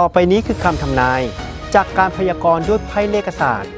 ต่อไปนี้คือคำทำนาย จากการพยากรณ์ด้วยไพ่เลขศาสตร์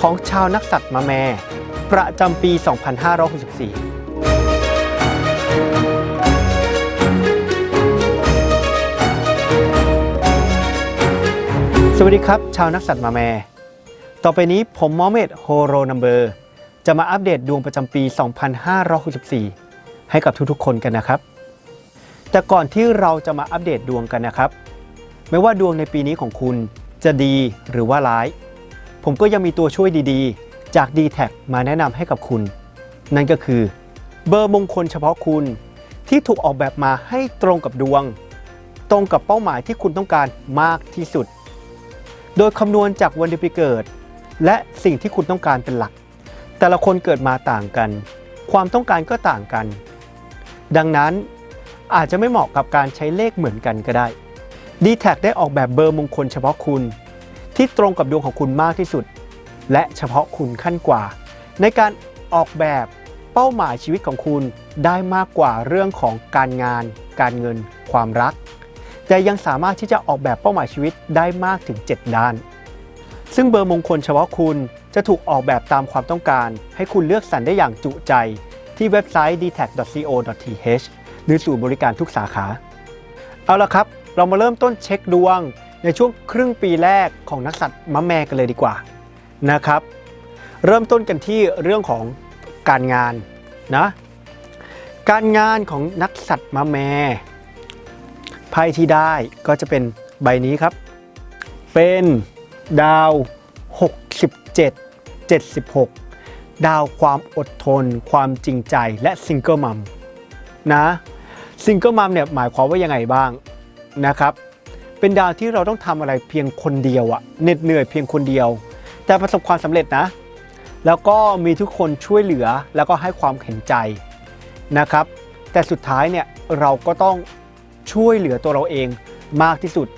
ของชาวนักสัตว์มาแม่ ประจำปี 2564สวัสดีครับ ชาวนักสัตว์มาแม่ ต่อไปนี้ผมมอเมดโฮโรนัมเบอร์ จะมาอัปเดตดวงประจำปี 2564 ให้กับทุกๆคนกันนะครับ แต่ก่อนที่เราจะมาอัปเดตดวงกันนะครับ ไม่ว่าดวงในปีนี้ของคุณจะดีหรือว่าร้าย ผมก็ยังมีตัวช่วยดีๆ จาก d t แทมาแนะนำให้กับคุณ นั่นก็คือ เบอร์มงคลเฉพาะคุณ ที่ถูกออกแบบมาให้ตรงกับดวง ตรงกับเป้าหมายที่คุณต้องการมากที่สุด โดยคำนวณจากวันเดือนปีเกิด และสิ่งที่คุณต้องการเป็นหลัก แต่ละคนเกิดมาต่างกัน ความต้องการก็ต่างกัน ดังนั้นอาจจะไม่เหมาะกับการใช้เลขเหมือนกันก็ได้ d t แทได้ออกแบบเบอร์มงคลเฉพาะคุณ ที่ตรงกับดวงของคุณมากที่สุด และเฉพาะคุณขั้นกว่า ในการออกแบบเป้าหมายชีวิตของคุณได้มากกว่าเรื่องของการงาน การเงิน ความรัก แต่ยังสามารถที่จะออกแบบเป้าหมายชีวิตได้มากถึง 7 ด้าน ซึ่งเบอร์มงคลเฉพาะคุณจะถูกออกแบบตามความต้องการ ให้คุณเลือกสรรได้อย่างจุใจที่เว็บไซต์ dtac.co.th หรือศูนย์บริการทุกสาขา เอาละครับ เรามาเริ่มต้นเช็คดวงในช่วงครึ่งปีแรกของนักสัตว์มะแม่กันเลยดีกว่านะครับ เริ่มต้นกันที่เรื่องของการงานนะการงานของนักสัตว์มะแม่ไพ่ที่ได้ก็จะเป็นใบนี้ครับ เป็นดาว 67 76 ดาวความอดทน ความจริงใจและซิงเกิลมัมนะซิงเกิลมัมเนี่ยหมายความว่ายังไงบ้าง นะครับ เป็นดาวที่เราต้องทำอะไรเพียงคนเดียวอะเหน็ดเหนื่อยเพียงคนเดียว แต่ประสบความสำเร็จนะ แล้วก็มีทุกคนช่วยเหลือแล้วก็ให้ความเห็นใจนะครับ แต่สุดท้ายเนี่ยเราก็ต้องช่วยเหลือตัวเราเองมากที่สุด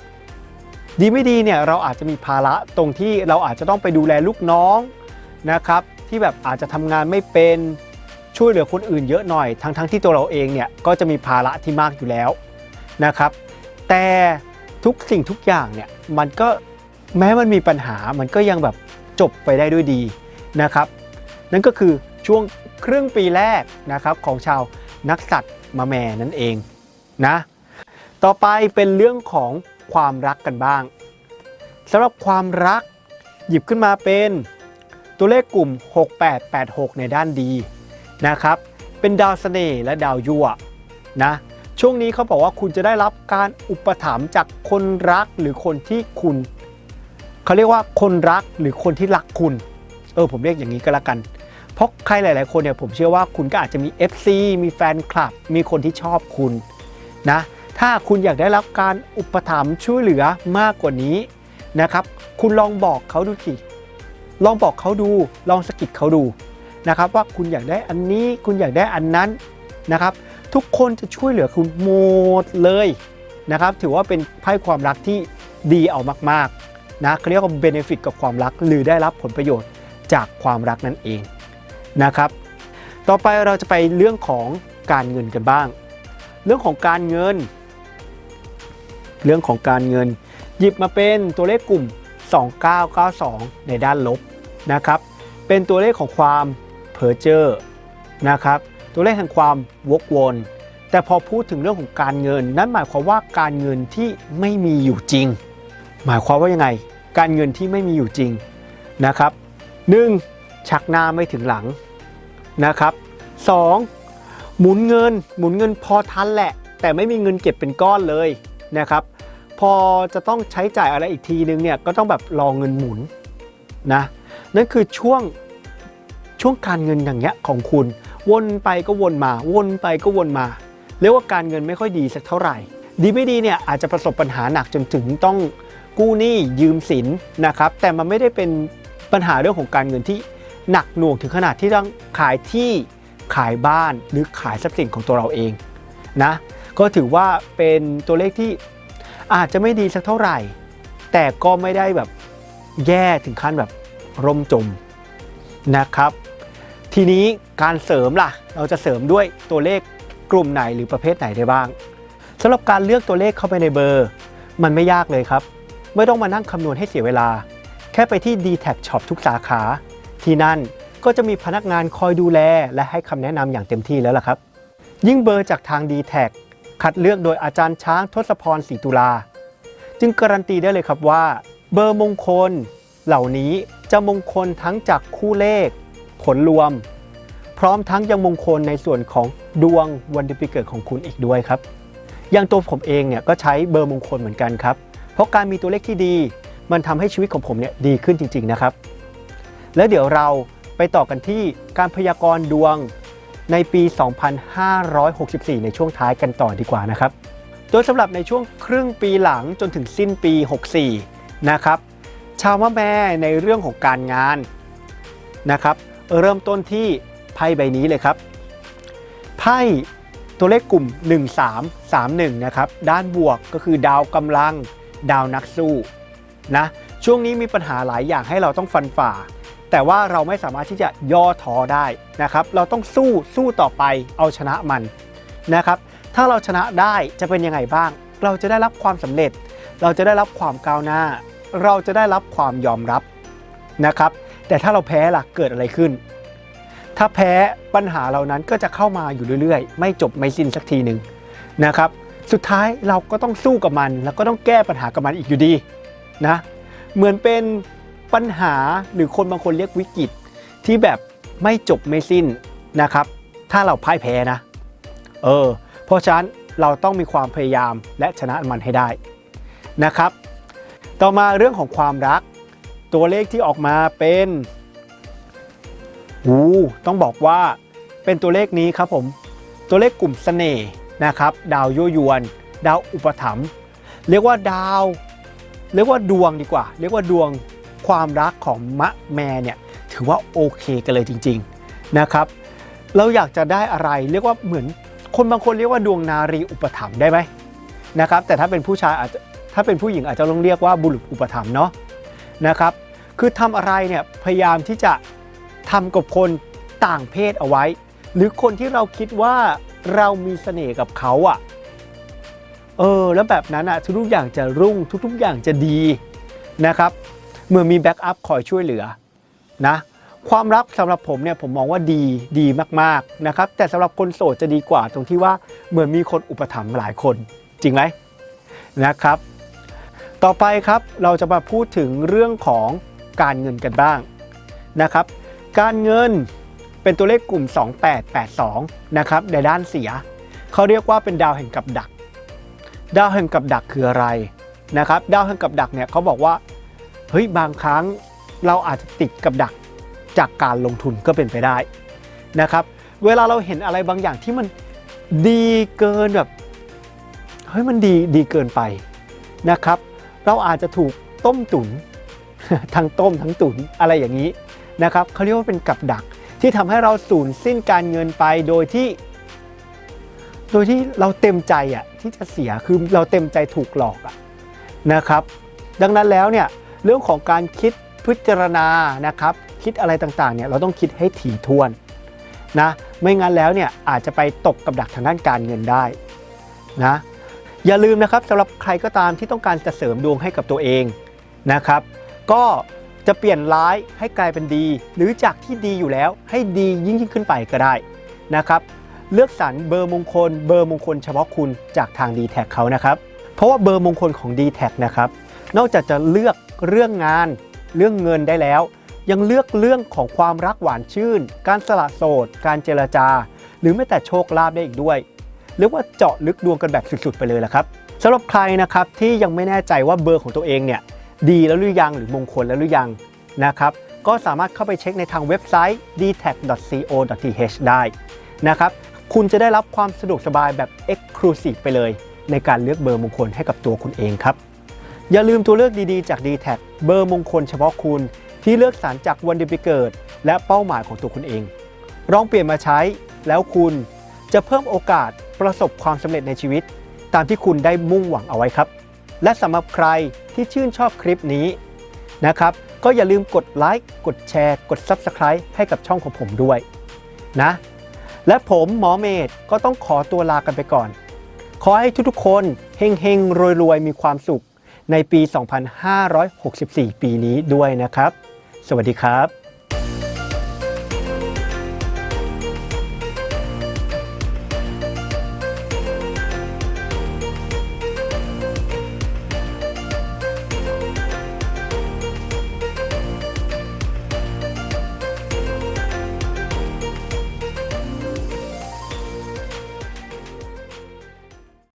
ดีไม่ดีเนี่ยเราอาจจะมีภาระตรงที่เราอาจจะต้องไปดูแลลูกน้องนะครับ ที่แบบอาจจะทำงานไม่เป็นช่วยเหลือคนอื่นเยอะหน่อยทั้งๆทที่ตัวเราเองเนี่ยก็จะมีภาระที่มากอยู่แล้วนะครับ แต่ทุกสิ่งทุกอย่างเนี่ยมันก็แม้มันมีปัญหามันก็ยังแบบจบไปได้ด้วยดีนะครับ นั่นก็คือช่วงครึ่งปีแรกนะครับของชาวนักสัตว์มาแม่นั่นเองนะต่อไปเป็นเรื่องของความรักกันบ้างสำหรับความรักหยิบขึ้นมาเป็นตัวเลขกลุ่ม 6886 ในด้านดีนะครับ เป็นดาวเสน่ห์และดาวยั่วนะ ช่วงนี้เขาบอกว่าคุณจะได้รับการอุปถัมภ์จากคนรักหรือคนที่คุณเขาเรียกว่าคนรักหรือคนที่รักคุณ เออผมเรียกอย่างนี้ก็แล้วกัน เพราะใครหลาย ๆ คนเนี่ยผมเชื่อว่าคุณก็อาจจะมี FC มีแฟนคลับ มีคนที่ชอบคุณนะถ้าคุณอยากได้รับการอุปถัมภ์ช่วยเหลือมากกว่านี้นะครับ คุณลองบอกเขาดูสิลองบอกเขาดู ลองสกิดเขาดูนะครับ ว่าคุณอยากได้อันนี้คุณอยากได้อันนั้นนะครับ ทุกคนจะช่วยเหลือคุณหมดเลยนะครับ ถือว่าเป็นไพ่ความรักที่ดีเอามากๆนะเขาเรียกว่าเบเนฟิตกับความรัก หรือได้รับผลประโยชน์จากความรักนั่นเองนะครับ ต่อไปเราจะไปเรื่องของการเงินกันบ้าง เรื่องของการเงิน เรื่องของการเงิน หยิบมาเป็นตัวเลขกลุ่ม 2992 ในด้านลบนะครับ เป็นตัวเลขของความเพอเจอร์นะครับ ตัวเลขแห่งความวกวน แต่พอพูดถึงเรื่องของการเงิน นั่นหมายความว่าการเงินที่ไม่มีอยู่จริง หมายความว่ายังไง การเงินที่ไม่มีอยู่จริงนะครับ 1. ชักหน้าไม่ถึงหลังนะครับ 2. หมุนเงิน หมุนเงินพอทันแหละ แต่ไม่มีเงินเก็บเป็นก้อนเลยนะครับ พอจะต้องใช้จ่ายอะไรอีกทีนึงเนี่ยก็ต้องแบบรอเงินหมุนนะนั่นคือช่วง ช่วงการเงินอย่างเงี้ยของคุณ วนไปก็วนมา วนไปก็วนมา เรียกว่าการเงินไม่ค่อยดีสักเท่าไหร่ ดีไม่ดีเนี่ยอาจจะประสบปัญหาหนักจนถึงต้องกู้หนี้ยืมสินนะครับ แต่มันไม่ได้เป็นปัญหาเรื่องของการเงินที่หนักหน่วงถึงขนาดที่ต้องขายที่ขายบ้านหรือขายทรัพย์สินของตัวเราเองนะก็ถือว่าเป็นตัวเลขที่อาจจะไม่ดีสักเท่าไหร่ แต่ก็ไม่ได้แบบแย่ถึงขั้นแบบร่มจมนะครับ ทีนี้การเสริมล่ะ เราจะเสริมด้วยตัวเลขกลุ่มไหนหรือประเภทไหนได้บ้างสำหรับการเลือกตัวเลขเข้าไปในเบอร์ มันไม่ยากเลยครับ ไม่ต้องมานั่งคำนวณให้เสียเวลา แค่ไปที่ d t แท Shop ทุกสาขา ที่นั่นก็จะมีพนักงานคอยดูแล และให้คำแนะนำอย่างเต็มที่แล้วล่ะครับ ยิ่งเบอร์จากทาง d t แทคัดเลือกโดยอาจารย์ช้างทศพรศรีตุลา จึงการันตีได้เลยครับว่า เบอร์มงคล เหล่านี้จะมงคลทั้งจากคู่เลข ผลรวม พร้อมทั้งยังมงคลในส่วนของดวงวันเดือนปีเกิดของคุณอีกด้วยครับ อย่างตัวผมเองเนี่ยก็ใช้เบอร์มงคลเหมือนกันครับ เพราะการมีตัวเลขที่ดี มันทำให้ชีวิตของผมเนี่ยดีขึ้นจริง ๆนะครับ แล้วเดี๋ยวเราไปต่อกันที่การพยากรณ์ดวงในปี 2564 ในช่วงท้ายกันต่อดีกว่านะครับ โดยสำหรับในช่วงครึ่งปีหลังจนถึงสิ้นปี 64 นะครับ ชาวมะแม่ในเรื่องของการงานนะครับ เริ่มต้นที่ไพ่ใบนี้เลยครับ ไพ่ตัวเลขกลุ่ม 1331 นะครับ ด้านบวกก็คือดาวกำลัง ดาวนักสู้นะ ช่วงนี้มีปัญหาหลายอย่างให้เราต้องฟันฝ่า แต่ว่าเราไม่สามารถที่จะย่อท้อได้นะครับ เราต้องสู้สู้ต่อไปเอาชนะมันนะครับ ถ้าเราชนะได้จะเป็นยังไงบ้าง เราจะได้รับความสำเร็จ เราจะได้รับความก้าวหน้า เราจะได้รับความยอมรับนะครับ แต่ถ้าเราแพ้ล่ะเกิดอะไรขึ้น ถ้าแพ้ปัญหาเหล่านั้นก็จะเข้ามาอยู่เรื่อยๆ ไม่จบไม่สิ้นสักทีหนึ่งนะครับ สุดท้ายเราก็ต้องสู้กับมัน แล้วก็ต้องแก้ปัญหากับมันอีกอยู่ดีนะเหมือนเป็นปัญหาหรือคนบางคนเรียกวิกฤตที่แบบไม่จบไม่สิ้นนะครับ ถ้าเราพ่ายแพ้นะ เออ เพราะฉะนั้นเราต้องมีความพยายามและชนะมันให้ได้นะครับ ต่อมาเรื่องของความรัก ตัวเลขที่ออกมาเป็นอู้ต้องบอกว่าเป็นตัวเลขนี้ครับผม ตัวเลขกลุ่มเสน่ห์นะครับ ดาวยั่วยวน ดาวอุปถัมภ์เรียกว่าดาว เรียกว่าดวงดีกว่า เรียกว่าดวงความรักของมะแม่เนี่ยถือว่าโอเคกันเลยจริง ๆนะครับ เราอยากจะได้อะไรเรียกว่าเหมือนคนบางคนเรียกว่าดวงนารีอุปถัมภ์ได้ไหมนะครับ แต่ถ้าเป็นผู้ชายอาจจะถ้าเป็นผู้หญิงอาจจะต้องเรียกว่าบุรุษอุปถัมภ์เนาะ นะครับ คือทำอะไรเนี่ยพยายามที่จะทำกับคนต่างเพศเอาไว้ หรือคนที่เราคิดว่าเรามีเสน่ห์กับเขาอะ่ะเออแล้วแบบนั้นอะทุกๆอย่างจะรุ่งทุกๆอย่างจะดีนะครับ เมื่อมีแบ็กอัพคอยช่วยเหลือนะความรักสำหรับผมเนี่ยผมมองว่าดีดีมากๆนะครับ แต่สำหรับคนโสดจะดีกว่าตรงที่ว่าเหมือนมีคนอุปถัมภ์หลายคน จริงไหมนะครับ ต่อไปครับเราจะมาพูดถึงเรื่องของการเงินกันบ้างนะครับ การเงินเป็นตัวเลขกลุ่ม 2882 นะครับในด้านเสีย เขาเรียกว่าเป็นดาวแห่งกับดัก ดาวแห่งกับดักคืออะไรนะครับ ดาวแห่งกับดักเนี่ยเขาบอกว่าเฮ้ยบางครั้งเราอาจจะติดกับดักจากการลงทุนก็เป็นไปได้นะครับ เวลาเราเห็นอะไรบางอย่างที่มันดีเกินแบบเฮ้ยมันดีดีเกินไปนะครับ เราอาจจะถูกต้มตุนทั้งต้มทั้งตุนอะไรอย่างนี้นะครับเขาเรียกว่าเป็นกับดักที่ทำให้เราสูญสิ้นการเงินไปโดยที่ โดยที่เราเต็มใจอะที่จะเสียคือเราเต็มใจถูกหลอกอะนะครับ ดังนั้นแล้วเนี่ยเรื่องของการคิดพิจารณานะครับ คิดอะไรต่างๆเนี่ยเราต้องคิดให้ถี่ถ้วนนะไม่งั้นแล้วเนี่ยอาจจะไปตกกับดักทางด้านการเงินได้นะ อย่าลืมนะครับสำหรับใครก็ตามที่ต้องการจะเสริมดวงให้กับตัวเองนะครับ ก็จะเปลี่ยนร้ายให้กลายเป็นดี หรือจากที่ดีอยู่แล้วให้ดียิ่งยิ่งขึ้นไปก็ได้นะครับ เลือกสรรเบอร์มงคล เบอร์มงคลเฉพาะคุณจากทาง d t แทเขานะครับ เพราะว่าเบอร์มงคลของ d t แทนะครับนอกจากจะเลือกเรื่องงาน เรื่องเงินได้แล้ว ยังเลือกเรื่องของความรักหวานชื่น การสละโสด การเจรจา หรือแม้แต่โชคลาภได้อีกด้วย เรียกว่าเจาะลึกดวงกันแบบสุดๆ ไปเลยละครับสำหรับใครนะครับที่ยังไม่แน่ใจว่าเบอร์ของตัวเองเนี่ยดีแล้วหรือยังหรือมงคลแล้วหรือยังนะครับก็สามารถเข้าไปเช็คในทางเว็บไซต์ dtac.co.th ได้นะครับคุณจะได้รับความสะดวกสบายแบบ Exclusive ไปเลย ในการเลือกเบอร์มงคลให้กับตัวคุณเองครับ อย่าลืมตัวเลือกดีๆจาก d t แทเบอร์มงคลเฉพาะคุณ ที่เลือกสารจากวันเดือนปีเกิด และเป้าหมายของตัวคุณเองลองเปลี่ยนมาใช้แล้วคุณจะเพิ่มโอกาส ประสบความสำเร็จในชีวิต ตามที่คุณได้มุ่งหวังเอาไว้ครับ และสำหรับใครที่ชื่นชอบคลิปนี้นะครับ ก็อย่าลืมกดไลค์กดแชร์ กด Subscribe ให้กับช่องของผมด้วยนะ และผมหมอเมธก็ต้องขอตัวลากันไปก่อน ขอให้ทุกๆคนเฮงๆรวยๆ มีความสุขในปี 2564 ปีนี้ด้วยนะครับ สวัสดีครับ